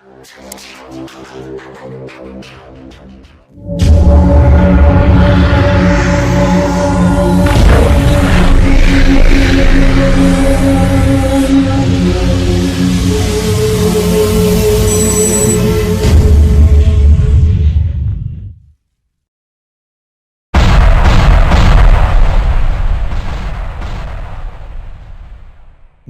Thank you.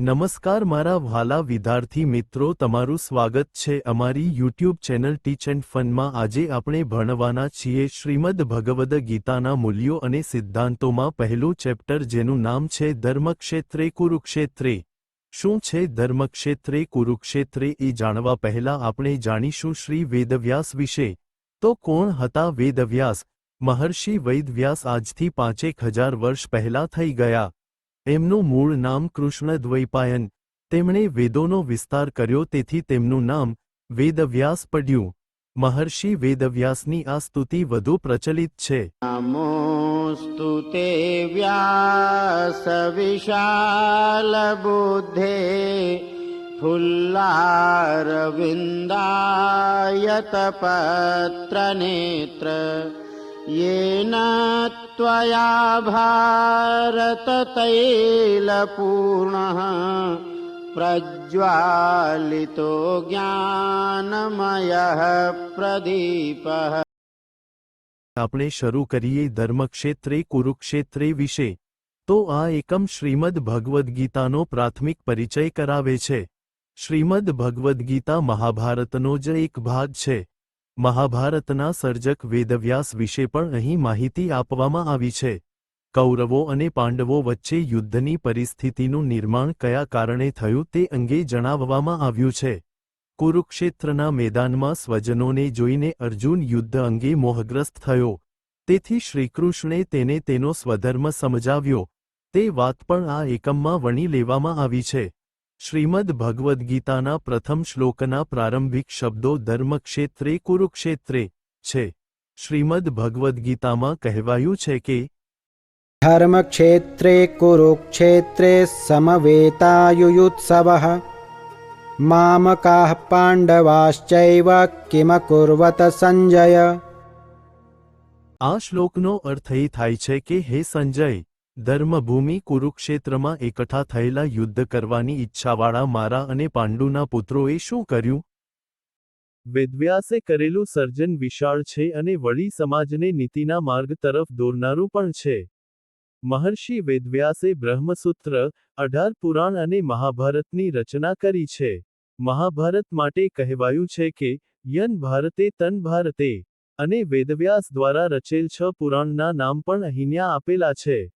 નમસ્કાર મારા વ્હાલા વિદ્યાર્થી મિત્રો, તમારું સ્વાગત છે અમારી યુટ્યુબ ચેનલ ટીચ એન્ડ ફનમાં. આજે આપણે ભણવાના છીએ શ્રીમદ ભગવદ ગીતાના મૂલ્યો અને સિદ્ધાંતોમાં પહેલું ચેપ્ટર, જેનું નામ છે ધર્મક્ષેત્રે કુરુક્ષેત્રે. શું છે ધર્મક્ષેત્રે કુરુક્ષેત્રે એ જાણવા પહેલા આપણે જાણીશું શ્રી વેદવ્યાસ વિશે. તો કોણ હતા વેદવ્યાસ? મહર્ષિ વૈદવ્યાસ આજથી પાંચેક હજાર વર્ષ પહેલા થઈ ગયા. એમનું મૂળ નામ કૃષ્ણ દ્વૈપાયન તેમણે વેદોનો વિસ્તાર કર્યો તેથી તેમનું નામ વેદવ્યાસ પડ્યું. મહર્ષિ વેદવ્યાસની આ સ્તુતિ વધુ પ્રચલિત છે. નમોસ્તુ સ્તુતે વ્યાસ વિશાલ બુદ્ધે ફુલ્લારવિંદાયત પત્ર નેત્ર येन त्वया भारततैलपूर्णः प्रज्वालितो ज्ञानमयः प्रदीपः આપણે શરૂ કરીએ ધર્મક્ષેત્રે કુરુક્ષેત્રે વિશે તો આ એકમ શ્રીમદ ભગવદ્ ગીતાનો પ્રાથમિક પરિચય કરાવે છે શ્રીમદ ભગવદ્ ગીતા મહાભારતનો જ એક ભાગ છે મહાભારતના સર્જક વેદવ્યાસ વિશે પણ અહીં માહિતી આપવામાં આવી છે. કૌરવો અને પાંડવો વચ્ચે યુદ્ધની પરિસ્થિતિનું નિર્માણ કયા કારણે થયું તે અંગે જણાવવામાં આવ્યું છે. કુરુક્ષેત્રના મેદાનમાં સ્વજનોને જોઈને અર્જુન યુદ્ધ અંગે મોહગ્રસ્ત થયો. તેથી શ્રીકૃષ્ણે તેને તેનો સ્વધર્મ સમજાવ્યો. તે વાત પણ આ એકમમાં વણી લેવામાં આવી છે. શ્રીમદ ભગવદ્ ગીતાના પ્રથમ શ્લોકના પ્રારંભિક શબ્દો ધર્મક્ષેત્રે કુરુક્ષેત્રે છે. શ્રીમદ ભગવદ્ ગીતામાં કહેવાયું છે કે ધર્મક્ષેત્રે કુરુક્ષેત્રે સમવેતાયુયુત્સવ. મામકાહ પાંડવાશ્ચૈવ કિમકુર્વત સંજય. આ શ્લોકનો અર્થ એ થાય છે કે હે સંજય ધર્મભૂમિ કુરુક્ષેત્રમાં એકઠા થયેલા યુદ્ધ કરવાની ઈચ્છાવાળા મારા અને પાંડુના પુત્રોએ શું કર્યું? વેદવ્યાસે કરેલું સર્જન વિશાળ છે અને વળી સમાજને નીતિના માર્ગ તરફ દોરનારું પણ છે. મહર્ષિ વેદવ્યાસે બ્રહ્મસૂત્ર, અઢાર પુરાણ અને મહાભારતની રચના કરી છે. મહાભારત માટે કહેવાયું છે કે, યન ભારતે તન ભારતે, અને વેદવ્યાસ દ્વારા રચેલ છ પુરાણના નામ પણ અહીંયા આપેલા છે.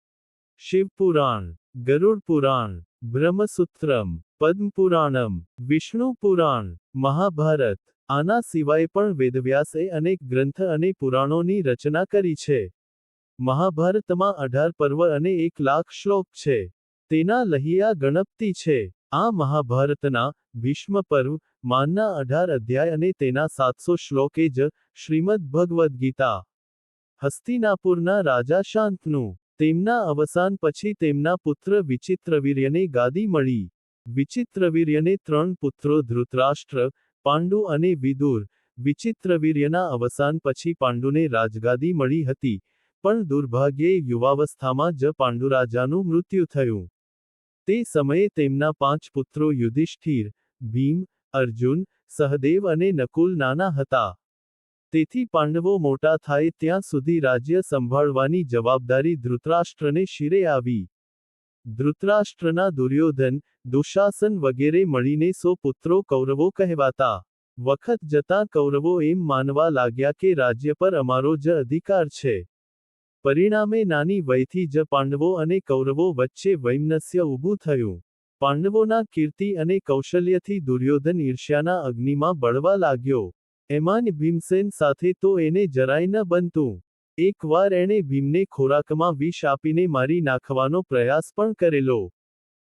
શિવપુરાણ ગરુડ પુરાણ બ્રહ્મસૂત્રમ પદ્મપુરાણમ વિષ્ણુ પુરાણ મહાભારત આના સિવાય પણ વેદવ્યાસે અનેક ગ્રંથ અને પુરાણોની રચના કરી છે. મહાભારતમાં અઢાર પર્વ અને એક લાખ શ્લોક છે. તેના લહિયા ગણપતિ છે. આ મહાભારતના ભીષ્મ પર્વ માનના અઢાર અધ્યાય અને તેના સાતસો શ્લોકે જ શ્રીમદ ભગવદ્ ગીતા હસ્તિનાપુરના રાજા શાંતનું તેમના અવસાન પછી તેમના પુત્ર વિચિત્રવીર્યને ગાદી મળી. વિચિત્રવીર્યને ત્રણ પુત્રો ધૃતરાષ્ટ્ર, પાંડુ અને વિદુર. વિચિત્રવીર્યના અવસાન પછી પાંડુને રાજગાદી મળી હતી, પણ દુર્ભાગ્યે યુવાવસ્થામાં જ પાંડુરાજાનું મૃત્યુ થયું. તે સમયે તેમના પાંચ પુત્રો યુધિષ્ઠિર, ભીમ, અર્જુન, સહદેવ અને નકુલ નાના હતા. તેથી પાંડવો મોટા થાય ત્યાં સુધી રાજ્ય સંભાળવાની જવાબદારી ધૃતરાષ્ટ્રને શિરે આવી. ધૃતરાષ્ટ્રના દુર્યોધન, દુશાસન વગેરે મળીને સો પુત્રો કૌરવો કહેવાતા. વખત જતાં કૌરવો એમ માનવા લાગ્યા કે રાજ્ય પર અમારો જ અધિકાર છે. પરિણામે નાની વયથી જ પાંડવો અને કૌરવો વચ્ચે વૈમનસ્ય ઊભું થયું. પાંડવોના કીર્તિ અને કૌશલ્યથી દુર્યોધન ઈર્ષ્યાના અગ્નિમાં બળવા લાગ્યો. એમાન ભીમસેન સાથે તો એને જરાય ન બનતું. એકવાર એણે ભીમને ખોરાકમાં વિષ આપીને મારી નાખવાનો પ્રયાસ પણ કરેલો.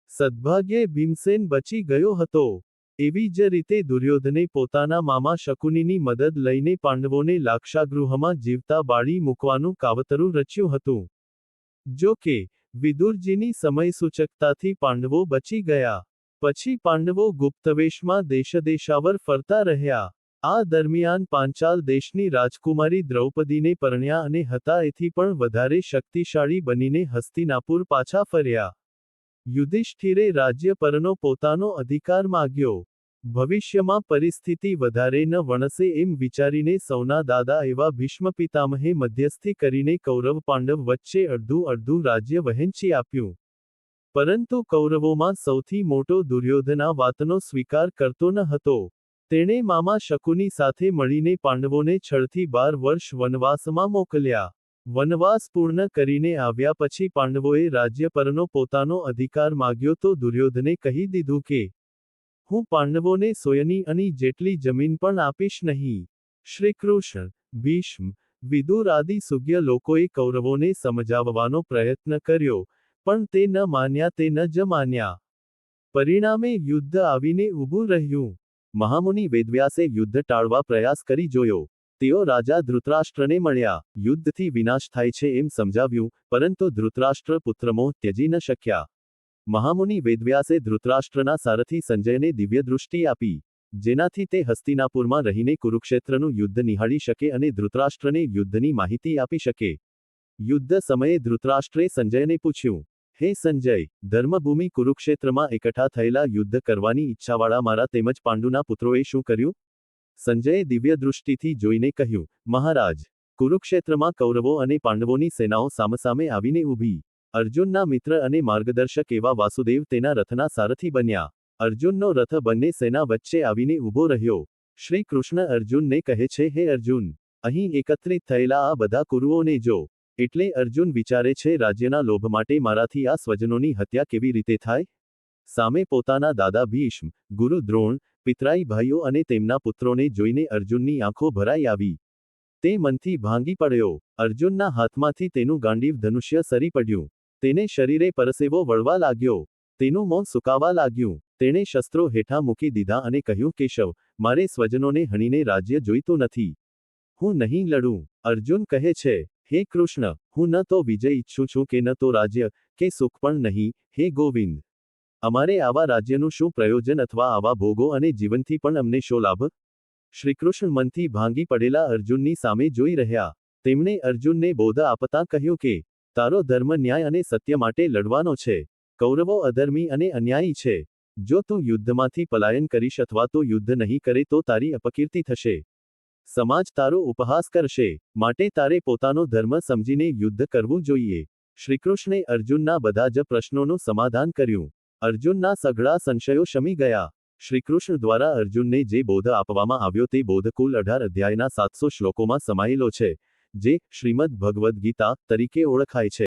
સદભાગ્યે ભીમસેન બચી ગયો હતો. એવી જ રીતે દુર્યોધને પોતાના મામા શકુનીની મદદ લઈને પાંડવોને લાક્ષાગૃહમાં જીવતા બાળી મૂકવાનું કાવતરું રચ્યું હતું. જો કે, વિદુરજીની સમયસૂચકતાથી પાંડવો બચી ગયા. પછી પાંડવો ગુપ્તવેશમાં દેશદેશાવર ફરતા રહ્યા. આ દરમિયાન પાંચાલ દેશની રાજકુમારી દ્રૌપદીને પરણ્યા અને હતા એથી પણ વધારે શક્તિશાળી બનીને હસ્તિનાપુર પાછા ફર્યા. યુધિષ્ઠિરે રાજ્ય પરનો પોતાનો અધિકાર માગ્યો. ભવિષ્યમાં પરિસ્થિતિ વધારે ન વણસે એમ વિચારીને સૌના દાદા એવા ભીષ્મ પિતામહે મધ્યસ્થી કરીને કૌરવ પાંડવ વચ્ચે અડધું અડધું રાજ્ય વહેંચી આપ્યું. પરંતુ કૌરવોમાં સૌથી મોટો દુર્યોધના વાતનો સ્વીકાર કરતો ન હતો. તેણે મામા શકુની સાથે મળીને પાંડવોને છળથી બાર વર્ષ વનવાસમાં મોકલ્યા. વનવાસ પૂર્ણ કરીને આવ્યા પછી પાંડવોએ રાજ્ય પરનો પોતાનો અધિકાર માગ્યો તો દુર્યોધને કહી દીધું કે, હું પાંડવોને સોયની અને જેટલી જમીન પણ આપીશ નહીં. શ્રીકૃષ્ણ, ભીષ્મ, વિદુર આદિ સુગ્ય લોકોએ કૌરવોને સમજાવવાનો પ્રયત્ન કર્યો, પણ તે ન માન્યા તે ન જ માન્યા. પરિણામે યુદ્ધ આવીને ઊભું રહ્યું. મહામુનિ વેદવ્યાસે યુદ્ધ ટાળવા પ્રયાસ કરી જોયો. તેઓ રાજા ધૃતરાષ્ટ્રને મળ્યા. યુદ્ધથી વિનાશ થાય છે એમ સમજાવ્યું, પરંતુ ધૃતરાષ્ટ્ર પુત્રમોહ ત્યજી ન શક્યા. મહામુનિ વેદવ્યાસે ધૃતરાષ્ટ્રના સારથી સંજયને દિવ્ય દૃષ્ટિ આપી, જેનાથી તે હસ્તિનાપુરમાં રહીને કુરુક્ષેત્રનું યુદ્ધ નિહાળી શકે અને ધૃતરાષ્ટ્રને યુદ્ધની માહિતી આપી શકે. યુદ્ધ સમયે ધૃતરાષ્ટ્રે સંજયને પૂછ્યું હે સંજય, ધર્મભૂમિ કુરુક્ષેત્રમાં એકઠા થયેલા યુદ્ધ કરવાની ઈચ્છાવાળા મારા તેમજ પાંડુના પુત્રોએ શું કર્યું? સંજયે દિવ્ય દૃષ્ટિથી જોઈને કહ્યું, મહારાજ, કુરુક્ષેત્રમાં કૌરવો અને પાંડવોની સેનાઓ સામસામે આવીને ઊભી. અર્જુનના મિત્ર અને માર્ગદર્શક એવા વાસુદેવ તેના રથના સારથી બન્યા. અર્જુનનો રથ બંને સેના વચ્ચે આવીને ઊભો રહ્યો. શ્રી કૃષ્ણ અર્જુનને કહે છે, હે અર્જુન, અહીં એકત્રિત થયેલા આ બધા કુરુઓને જો એટલે અર્જુન વિચારે છે, રાજ્યના લોભ માટે મારાથી આ સ્વજનોની હત્યા કેવી રીતે થાય? સામે પોતાના દાદા ભીષ્મ, ગુરુ દ્રોણ, પિતરાઈ ભાઈઓ અને તેમના પુત્રોને જોઈને અર્જુનની આંખો ભરાઈ આવી. તે મનથી ભાંગી પડ્યો. અર્જુનના હાથમાંથી તેનું ગાંડીવ ધનુષ્ય સરી પડ્યું. તેને શરીરે પરસેવો વળવા લાગ્યો. તેનું મોં સુકાવા લાગ્યું. તેણે શસ્ત્રો હેઠા મૂકી દીધા અને કહ્યું, કેશવ, મારે સ્વજનોને હણીને રાજ્ય જોઈતું નથી. હું નહીં લડું. અર્જુન કહે છે હે કૃષ્ણ, હું ન તો વિજય ઈચ્છું છું કે ન તો રાજ્ય, કે સુખ પણ નહીં, હે ગોવિંદ. અમારે આવા રાજ્યનું શું પ્રયોજન અથવા આવા ભોગો અને જીવનથી પણ અમને શો લાભ? શ્રીકૃષ્ણ મનથી ભાંગી પડેલા અર્જુનની સામે જોઈ રહ્યા. તેમણે અર્જુનને બોધ આપતા કહ્યું કે, તારો ધર્મ ન્યાય અને સત્ય માટે લડવાનો છે. કૌરવો અધર્મી અને અન્યાયી છે. જો તું યુદ્ધમાંથી પલાયન કરીશ અથવા તો યુદ્ધ નહીં કરે તો તારી અપકીર્તિ થશે. સમાજ તારો ઉપહાસ કરશે, માટે તારે પોતાનો ધર્મ સમજીને યુદ્ધ કરવું જોઈએ. શ્રીકૃષ્ણે અર્જુનના બધા જ પ્રશ્નોનું સમાધાન કર્યું. અર્જુનના સઘળા સંશયો શમી ગયા. શ્રીકૃષ્ણ દ્વારા અર્જુનને જે બોધ આપવામાં આવ્યો તે બોધ કુલ અઢાર અધ્યાયના સાતસો શ્લોકોમાં સમાયેલો છે, જે શ્રીમદ ભગવદ્ ગીતા તરીકે ઓળખાય છે.